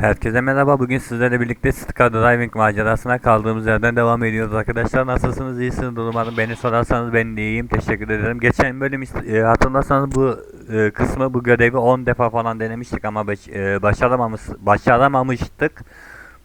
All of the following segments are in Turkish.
Herkese merhaba. Bugün sizlerle birlikte Stka Driving macerasına kaldığımız yerden devam ediyoruz. Arkadaşlar nasılsınız? İyisiniz? Umarım beni sorarsanız ben de iyiyim. Teşekkür ederim. Geçen bölüm e, hatırlarsanız bu e, kısmı bu görevi 10 defa falan denemiştik ama e, başaramamış, başaramamıştık.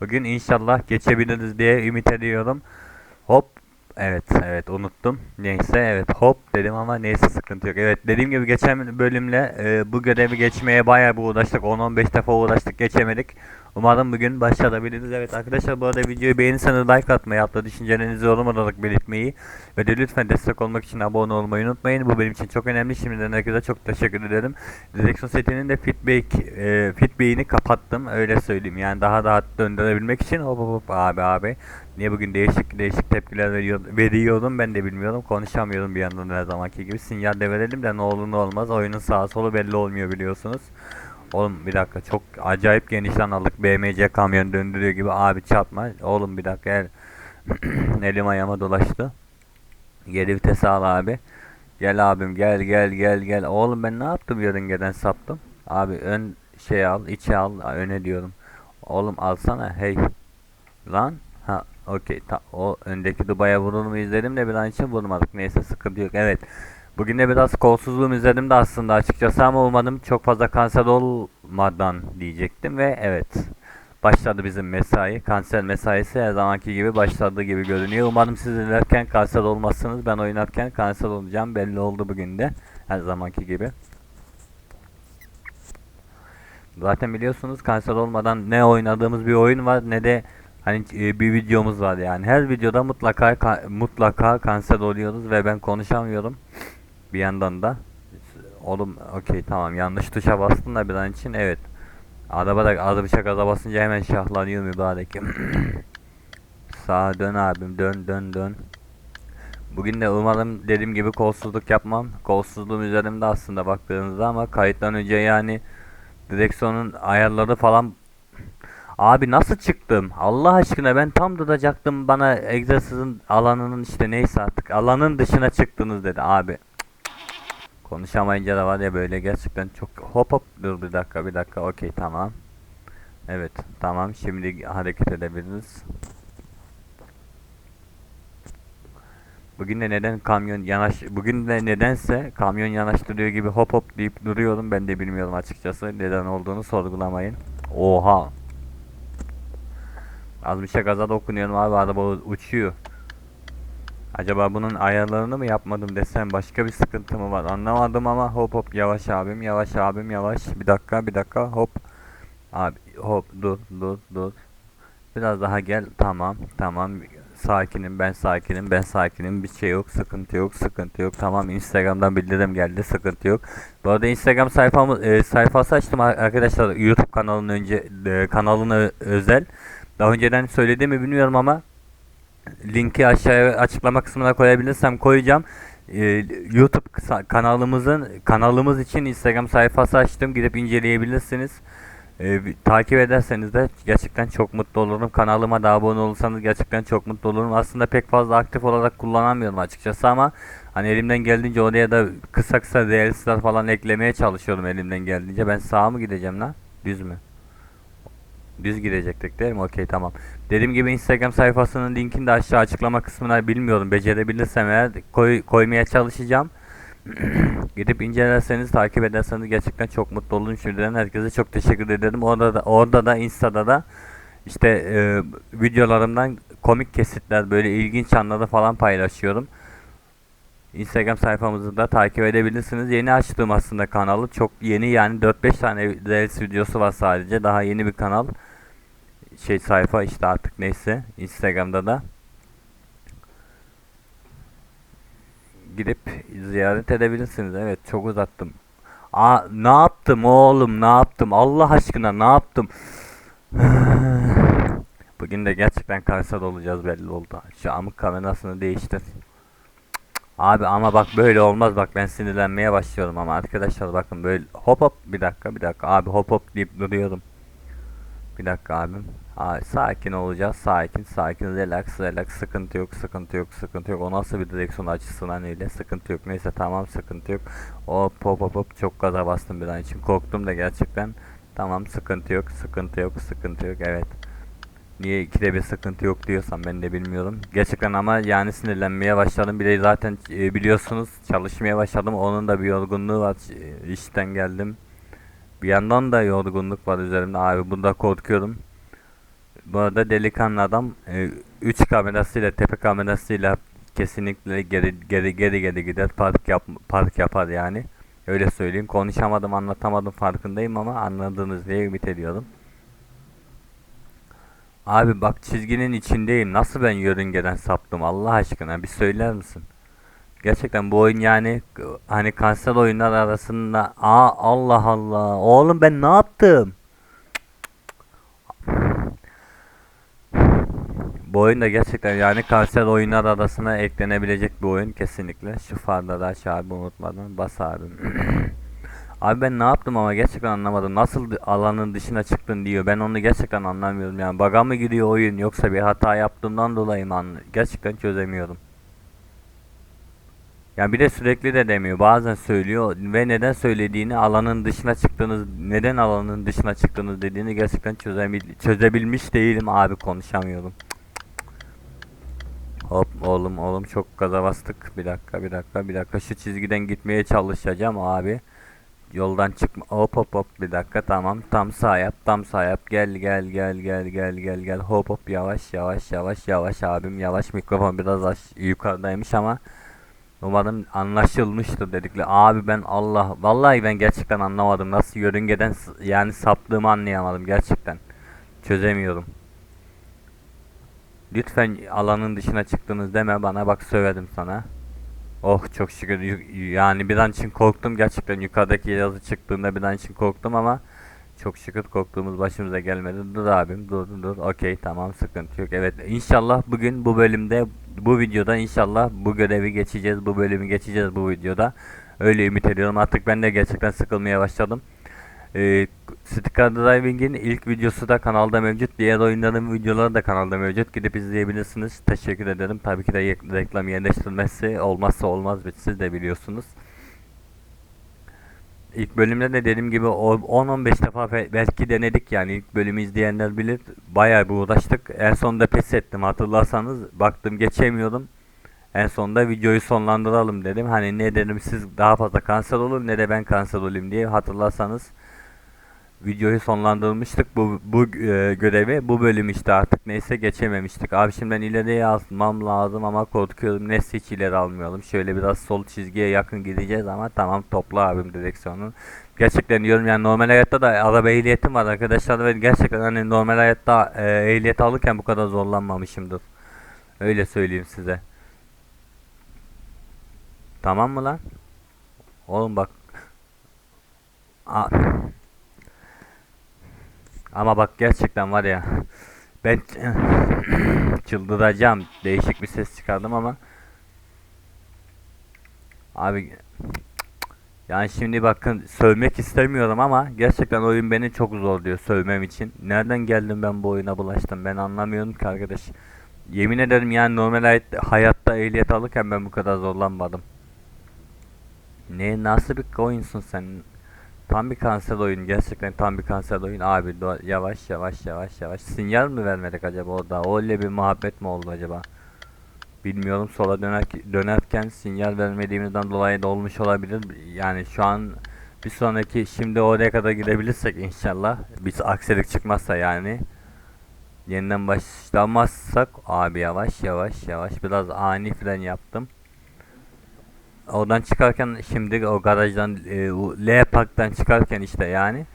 Bugün inşallah geçebiliriz diye ümit ediyorum. Hop. Evet, evet unuttum. Neyse, evet hop dedim ama neyse sıkıntı yok. Evet dediğim gibi geçen bölümle e, bu görevi geçmeye bayağı bir uğraştık. 10-15 defa uğraştık geçemedik. Umarım bugün başarabiliriz. Evet arkadaşlar bu arada videoyu beğenirseniz like atmayı, hatta düşüncelerinizi yorum olarak belirtmeyi ve de lütfen destek olmak için abone olmayı unutmayın. Bu benim için çok önemli. Şimdiden herkese çok teşekkür ederim. Direksiyon setinin de feedback, e, feedback'ini kapattım. Öyle söyleyeyim. Yani daha rahat döndürebilmek için hop hop hop abi abi. Niye bugün değişik değişik tepkiler veriyor, veriyorum ben de bilmiyorum. Konuşamıyorum bir yandan her zamanki gibi. Sinyal de verelim de ne olur ne olmaz. Oyunun sağa solu belli olmuyor biliyorsunuz. Oğlum bir dakika çok acayip genişten aldık. BMC kamyon döndürüyor gibi. Abi çarpma. Oğlum bir dakika el, elim ayağıma dolaştı. Geri vitesi al abi. Gel abim gel gel gel gel. Oğlum ben ne yaptım yörüngeden saptım. Abi ön şey al içe al öne diyorum. Oğlum alsana hey. Lan ha okey o öndeki Dubai'ye vurur mu izledim de bir an için vurmadık. Neyse sıkıntı yok. Evet. Bugün de biraz kolsuzluğum izledim de aslında açıkçası ama umadım çok fazla kanser olmadan diyecektim ve evet. Başladı bizim mesai. Kanser mesaisi her zamanki gibi başladığı gibi görünüyor. Umarım siz izlerken kanser olmazsınız. Ben oynarken kanser olacağım. Belli oldu bugün de. Her zamanki gibi. Zaten biliyorsunuz kanser olmadan ne oynadığımız bir oyun var ne de hani e, bir videomuz var yani. Her videoda mutlaka ka- mutlaka kanser oluyoruz ve ben konuşamıyorum. Bir yandan da oğlum okey tamam yanlış tuşa bastım da bir an için evet. Araba da şey gaza basınca hemen şahlanıyor mübarek. Sağa dön abim dön dön dön. Bugün de umarım dediğim gibi kolsuzluk yapmam. Kolsuzluğum üzerimde aslında baktığınızda ama kayıttan önce yani direksiyonun ayarları falan Abi nasıl çıktım? Allah aşkına ben tam tutacaktım bana egzersizin alanının işte neyse artık alanın dışına çıktınız dedi abi. Konuşamayınca da var ya böyle gerçekten çok hop hop dur bir dakika bir dakika okey tamam. Evet tamam şimdi hareket edebiliriz. Bugün de neden kamyon yanaş bugün de nedense kamyon yanaştırıyor gibi hop hop deyip duruyorum ben de bilmiyorum açıkçası neden olduğunu sorgulamayın. Oha. Az bir şey gaza dokunuyorum abi araba uçuyor. Acaba bunun ayarlarını mı yapmadım desem başka bir sıkıntı mı var? Anlamadım ama hop hop yavaş abim yavaş abim yavaş. Bir dakika bir dakika hop. Abi hop dur dur dur. Biraz daha gel. Tamam tamam. Sakinim ben sakinim ben sakinim. Bir şey yok sıkıntı yok sıkıntı yok. Tamam instagramdan bildirim geldi sıkıntı yok. Bu arada instagram sayfamı e, sayfası açtım ar- arkadaşlar. Youtube kanalının önce e, kanalına özel. Daha önceden söylediğimi bilmiyorum ama linki aşağıya açıklama kısmına koyabilirsem koyacağım. Ee, YouTube kanalımızın kanalımız için Instagram sayfası açtım. Gidip inceleyebilirsiniz. Ee, takip ederseniz de gerçekten çok mutlu olurum. Kanalıma da abone olursanız gerçekten çok mutlu olurum. Aslında pek fazla aktif olarak kullanamıyorum açıkçası ama hani elimden geldiğince oraya da kısa kısa reelsler falan eklemeye çalışıyorum elimden geldiğince. Ben sağa mı gideceğim lan? Düz mü? Düz gidecektik değil? Okey tamam. Dediğim gibi Instagram sayfasının linkini de aşağı açıklama kısmına bilmiyorum. Becerebilirsem eğer koy, koymaya çalışacağım. Gidip incelerseniz, takip ederseniz gerçekten çok mutlu olurum. Şimdiden herkese çok teşekkür ederim. Orada da, orada da Insta'da da işte e, videolarımdan komik kesitler, böyle ilginç anları falan paylaşıyorum. Instagram sayfamızı da takip edebilirsiniz. Yeni açtığım aslında kanalı. Çok yeni yani 4-5 tane Reels videosu var sadece. Daha yeni bir kanal. Şey sayfa işte artık neyse. Instagram'da da. Gidip ziyaret edebilirsiniz. Evet çok uzattım. Aa, ne yaptım oğlum ne yaptım? Allah aşkına ne yaptım? Bugün de gerçekten kanser olacağız belli oldu. Şu amık kamerasını değiştir. Abi ama bak böyle olmaz bak ben sinirlenmeye başlıyorum ama arkadaşlar bakın böyle hop hop bir dakika bir dakika abi hop hop deyip duruyorum. Bir dakika abim. Abi sakin olacağız sakin sakin relax relax sıkıntı yok sıkıntı yok sıkıntı yok o nasıl bir direksiyon açısından öyle sıkıntı yok neyse tamam sıkıntı yok hop hop hop hop çok gaza bastım bir an için korktum da gerçekten Tamam sıkıntı yok sıkıntı yok sıkıntı yok evet. Niye ikide bir sıkıntı yok diyorsam ben de bilmiyorum. Gerçekten ama yani sinirlenmeye başladım. Bir de zaten e, biliyorsunuz çalışmaya başladım. Onun da bir yorgunluğu var. E, işten geldim. Bir yandan da yorgunluk var üzerimde. Abi bunda korkuyorum. Bu arada delikanlı adam 3 kamerasıyla tepe kamerasıyla kesinlikle geri geri geri geri gider park yap park yapar yani. Öyle söyleyeyim. Konuşamadım, anlatamadım farkındayım ama anladınız diye ümit ediyorum. Abi bak çizginin içindeyim. Nasıl ben yörüngeden saptım Allah aşkına bir söyler misin? Gerçekten bu oyun yani hani kanser oyunlar arasında aa Allah Allah oğlum ben ne yaptım? Bu oyun da gerçekten yani kanser oyunlar arasına eklenebilecek bir oyun kesinlikle. Şu farları aç abi unutmadan bas abi. abi ben ne yaptım ama gerçekten anlamadım. Nasıl alanın dışına çıktın diyor. Ben onu gerçekten anlamıyorum yani. Bug'a mı gidiyor oyun yoksa bir hata yaptığımdan dolayı mı anla- gerçekten çözemiyorum. Yani bir de sürekli de demiyor. Bazen söylüyor ve neden söylediğini alanın dışına çıktığınız, neden alanın dışına çıktığınız dediğini gerçekten çözebil çözebilmiş değilim abi konuşamıyorum. Hop oğlum oğlum çok gaza bastık. Bir dakika bir dakika bir dakika şu çizgiden gitmeye çalışacağım abi. Yoldan çıkma. Hop hop hop bir dakika tamam. Tam sağ yap tam sağ yap. Gel gel gel gel gel gel gel. Hop hop yavaş yavaş yavaş yavaş abim yavaş. Mikrofon biraz aş yukarıdaymış ama umarım anlaşılmıştır dedikleri. Abi ben Allah vallahi ben gerçekten anlamadım. Nasıl yörüngeden yani saptığımı anlayamadım gerçekten. Çözemiyorum. Lütfen alanın dışına çıktınız deme bana bak söyledim sana. Oh çok şükür yani bir an için korktum gerçekten yukarıdaki yazı çıktığında bir an için korktum ama çok şükür korktuğumuz başımıza gelmedi. Dur abim dur dur okey tamam sıkıntı yok. Evet inşallah bugün bu bölümde bu videoda inşallah bu görevi geçeceğiz bu bölümü geçeceğiz bu videoda. Öyle ümit ediyorum artık ben de gerçekten sıkılmaya başladım. Ee, Sticker Driving'in ilk videosu da kanalda mevcut. Diğer oyunların videoları da kanalda mevcut. Gidip izleyebilirsiniz. Teşekkür ederim. Tabii ki de reklam yerleştirilmesi olmazsa olmaz. Siz de biliyorsunuz. İlk bölümde de dediğim gibi o 10-15 defa belki denedik yani ilk bölümü izleyenler bilir. Bayağı bir uğraştık. En sonunda pes ettim hatırlarsanız. Baktım geçemiyordum. En sonunda videoyu sonlandıralım dedim. Hani ne dedim siz daha fazla kanser olun ne de ben kanser olayım diye hatırlarsanız videoyu sonlandırmıştık. Bu bu e, görevi bu bölüm işte artık neyse geçememiştik. Abi şimdi ben ileriye almam lazım ama korkuyorum. Neyse hiç ileri almayalım. Şöyle biraz sol çizgiye yakın gideceğiz ama tamam topla abim direksiyonu. Gerçekten diyorum yani normal hayatta da araba ehliyetim var arkadaşlar ve gerçekten hani normal hayatta e, ehliyet alırken bu kadar zorlanmamışımdır. Öyle söyleyeyim size. Tamam mı lan? Oğlum bak. Aa. Ama bak gerçekten var ya ben çıldıracağım. Değişik bir ses çıkardım ama abi yani şimdi bakın sövmek istemiyorum ama gerçekten oyun beni çok zorluyor sövmem için. Nereden geldim ben bu oyuna bulaştım ben anlamıyorum ki arkadaş. Yemin ederim yani normal hayat- hayatta ehliyet alırken ben bu kadar zorlanmadım. Ne nasıl bir oyunsun sen? Tam bir kanser oyun gerçekten tam bir kanser oyun abi yavaş yavaş yavaş yavaş. Sinyal mi vermedik acaba orada? Öyle bir muhabbet mi oldu acaba? Bilmiyorum sola döner dönerken sinyal vermediğimizden dolayı da olmuş olabilir. Yani şu an bir sonraki şimdi oraya kadar gidebilirsek inşallah biz aksilik çıkmazsa yani yeniden başlamazsak abi yavaş yavaş yavaş biraz ani fren yaptım Oradan çıkarken şimdi o garajdan e, L parktan çıkarken işte yani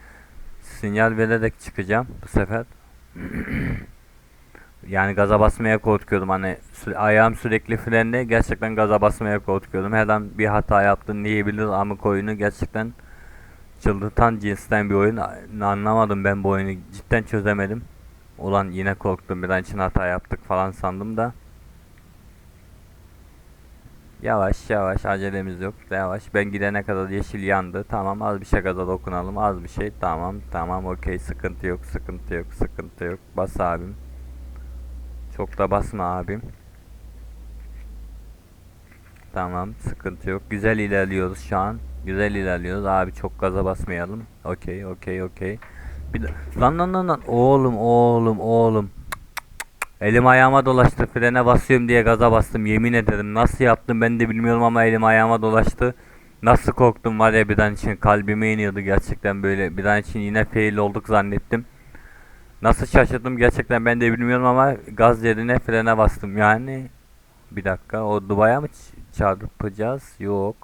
sinyal vererek çıkacağım bu sefer. yani gaza basmaya korkuyordum hani sü- ayağım sürekli frende gerçekten gaza basmaya korkuyordum. Her an bir hata yaptın diyebilir amık oyunu gerçekten çıldırtan cinsten bir oyun. Anlamadım ben bu oyunu cidden çözemedim. Ulan yine korktum bir an için hata yaptık falan sandım da. Yavaş yavaş acelemiz yok. Yavaş. Ben gidene kadar yeşil yandı. Tamam az bir şey kadar dokunalım. Az bir şey. Tamam tamam okey. Sıkıntı yok. Sıkıntı yok. Sıkıntı yok. Bas abim. Çok da basma abim. Tamam sıkıntı yok. Güzel ilerliyoruz şu an. Güzel ilerliyoruz. Abi çok gaza basmayalım. Okey okey okey. Bir lan lan lan lan oğlum oğlum oğlum. Elim ayağıma dolaştı frene basıyorum diye gaza bastım yemin ederim nasıl yaptım ben de bilmiyorum ama elim ayağıma dolaştı. Nasıl korktum var ya bir an için kalbime iniyordu gerçekten böyle bir an için yine fail olduk zannettim. Nasıl şaşırdım gerçekten ben de bilmiyorum ama gaz yerine frene bastım yani. Bir dakika o Dubai'ye mı çarpacağız? Yok.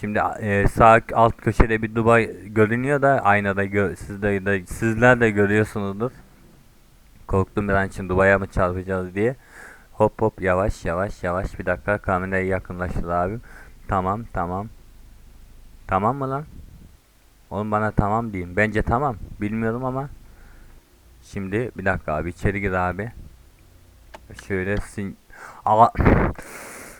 Şimdi e, sağ alt köşede bir Dubai görünüyor da aynada gö siz de, de- sizler de görüyorsunuzdur. Korktum bir an için Dubai'ye mı çarpacağız diye. Hop hop yavaş yavaş yavaş bir dakika kameraya yakınlaştır abim. Tamam tamam. Tamam mı lan? Oğlum bana tamam deyin. Bence tamam. Bilmiyorum ama. Şimdi bir dakika abi içeri gir abi. Şöyle sin... Ama...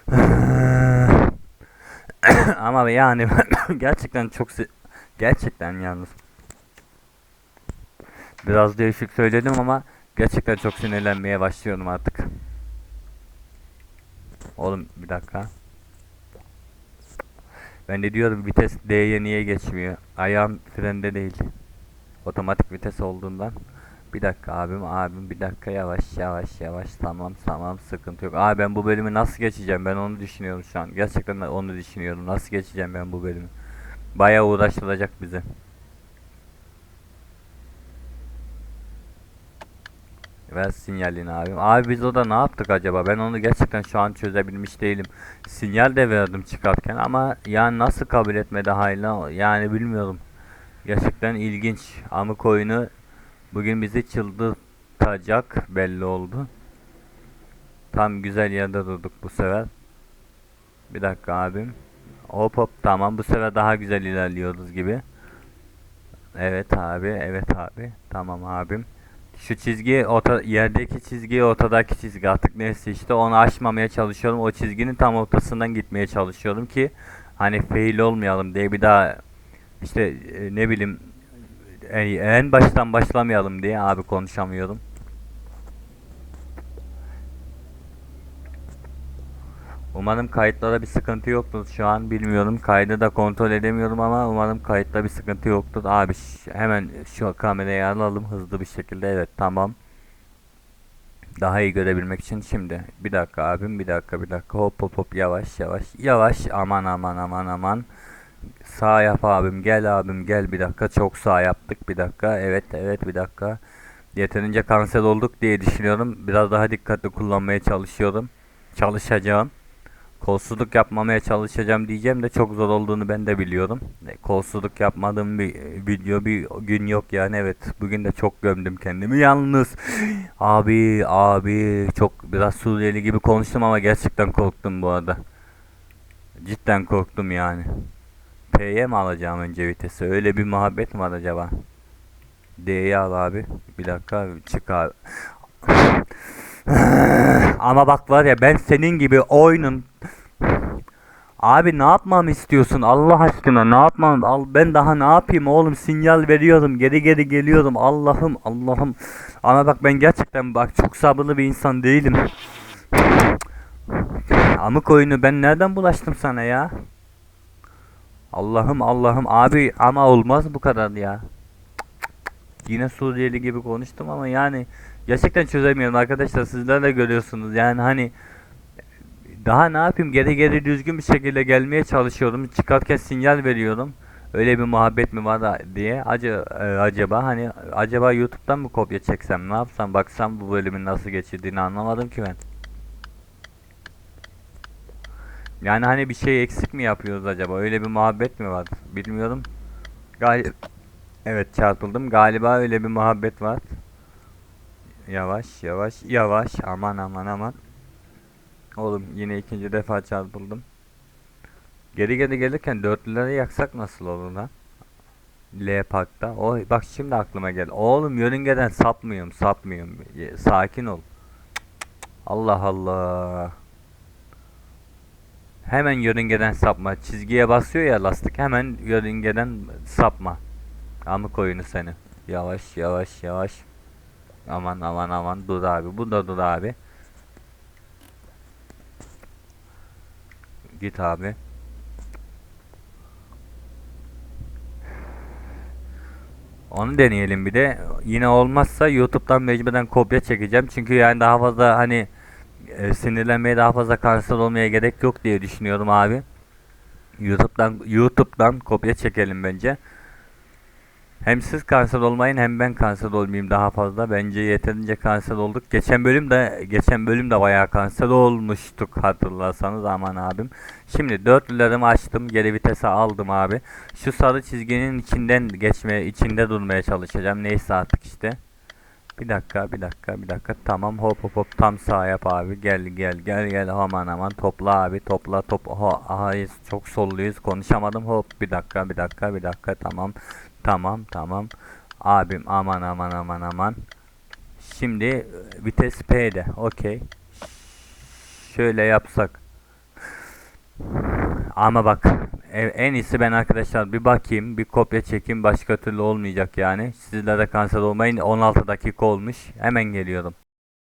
ama yani gerçekten çok si- gerçekten yalnız. Biraz değişik söyledim ama gerçekten çok sinirlenmeye başlıyorum artık. Oğlum bir dakika. Ben de diyorum vites D'ye niye geçmiyor? Ayağım frende değil. Otomatik vites olduğundan. Bir dakika abim abim bir dakika yavaş yavaş yavaş tamam tamam sıkıntı yok. Abi ben bu bölümü nasıl geçeceğim ben onu düşünüyorum şu an. Gerçekten onu düşünüyorum. Nasıl geçeceğim ben bu bölümü? Bayağı uğraştıracak bizi. Ver sinyalini abim. Abi biz orada ne yaptık acaba? Ben onu gerçekten şu an çözebilmiş değilim. Sinyal de verdim çıkarken ama yani nasıl kabul etmedi hala yani bilmiyorum. Gerçekten ilginç. Amık oyunu bugün bizi çıldırtacak belli oldu. Tam güzel yerde durduk bu sefer. Bir dakika abim. Hop hop tamam bu sefer daha güzel ilerliyoruz gibi. Evet abi evet abi. Tamam abim. Şu çizgi orta, yerdeki çizgi ortadaki çizgi artık neyse işte onu aşmamaya çalışıyorum. O çizginin tam ortasından gitmeye çalışıyorum ki hani fail olmayalım diye bir daha işte e, ne bileyim en baştan başlamayalım diye abi konuşamıyorum. Umarım kayıtlara bir sıkıntı yoktur. Şu an bilmiyorum. Kaydı da kontrol edemiyorum ama umarım kayıtta bir sıkıntı yoktur. Abi hemen şu kamerayı alalım hızlı bir şekilde. Evet tamam. Daha iyi görebilmek için şimdi. Bir dakika abim bir dakika bir dakika. Hop hop hop. Yavaş yavaş. Yavaş. Aman aman aman aman. Sağ yap abim. Gel abim gel. Bir dakika. Çok sağ yaptık. Bir dakika. Evet evet. Bir dakika. Yeterince kanser olduk diye düşünüyorum. Biraz daha dikkatli kullanmaya çalışıyorum. Çalışacağım Kolsuzluk yapmamaya çalışacağım diyeceğim de çok zor olduğunu ben de biliyorum. E, Kolsuzluk yapmadığım bir e, video bir gün yok yani evet. Bugün de çok gömdüm kendimi yalnız. Abi abi çok biraz Suriyeli gibi konuştum ama gerçekten korktum bu arada. Cidden korktum yani. P'ye mi alacağım önce vitesi? Öyle bir muhabbet mi var acaba? D'yi al abi. Bir dakika çık abi. Ama bak var ya ben senin gibi oyunun Abi ne yapmamı istiyorsun Allah aşkına? Ne yapmam? Al ben daha ne yapayım oğlum? Sinyal veriyorum. Geri geri geliyorum. Allah'ım Allah'ım. Ama bak ben gerçekten bak çok sabırlı bir insan değilim. Amık oyunu ben nereden bulaştım sana ya? Allah'ım Allah'ım. Abi ama olmaz bu kadar ya. Yine Suriyeli gibi konuştum ama yani gerçekten çözemiyorum arkadaşlar. Sizler de görüyorsunuz. Yani hani daha ne yapayım? Geri geri düzgün bir şekilde gelmeye çalışıyorum çıkarken sinyal veriyorum öyle bir muhabbet mi var diye. Acı e, acaba hani acaba YouTube'dan mı kopya çeksem ne yapsam baksam bu bölümün nasıl geçirdiğini anlamadım ki ben. Yani hani bir şey eksik mi yapıyoruz acaba? Öyle bir muhabbet mi var? Bilmiyorum. Gal evet çarpıldım. Galiba öyle bir muhabbet var. Yavaş yavaş yavaş. Aman aman aman. Oğlum yine ikinci defa çarpıldım. Geri geri gelirken dörtlüleri yaksak nasıl olur lan? L parkta. O bak şimdi aklıma geldi. Oğlum yörüngeden sapmıyorum, sapmıyorum. Sakin ol. Allah Allah. Hemen yörüngeden sapma. Çizgiye basıyor ya lastik. Hemen yörüngeden sapma. Amık oyunu seni. Yavaş yavaş yavaş. Aman aman aman dur abi. Bu da dur abi. Git abi. Onu deneyelim bir de. Yine olmazsa YouTube'dan mecburen kopya çekeceğim. Çünkü yani daha fazla hani e, sinirlenmeye daha fazla kanser olmaya gerek yok diye düşünüyorum abi. YouTube'dan YouTube'dan kopya çekelim bence. Hem siz kanser olmayın hem ben kanser olmayayım daha fazla. Bence yeterince kanser olduk. Geçen bölüm de geçen bölüm de bayağı kanser olmuştuk hatırlarsanız aman abim. Şimdi dörtlülerimi açtım. Geri vitese aldım abi. Şu sarı çizginin içinden geçmeye, içinde durmaya çalışacağım. Neyse artık işte. Bir dakika, bir dakika, bir dakika. Tamam hop hop hop tam sağ yap abi. Gel gel gel gel aman aman topla abi topla top. Ho, hayır çok solluyuz konuşamadım. Hop bir dakika bir dakika bir dakika tamam. Tamam tamam. Abim aman aman aman aman. Şimdi e, vites P'de. Okey. Şöyle yapsak. Ama bak e- en iyisi ben arkadaşlar bir bakayım bir kopya çekeyim başka türlü olmayacak yani. Sizlere kanser olmayın 16 dakika olmuş hemen geliyorum.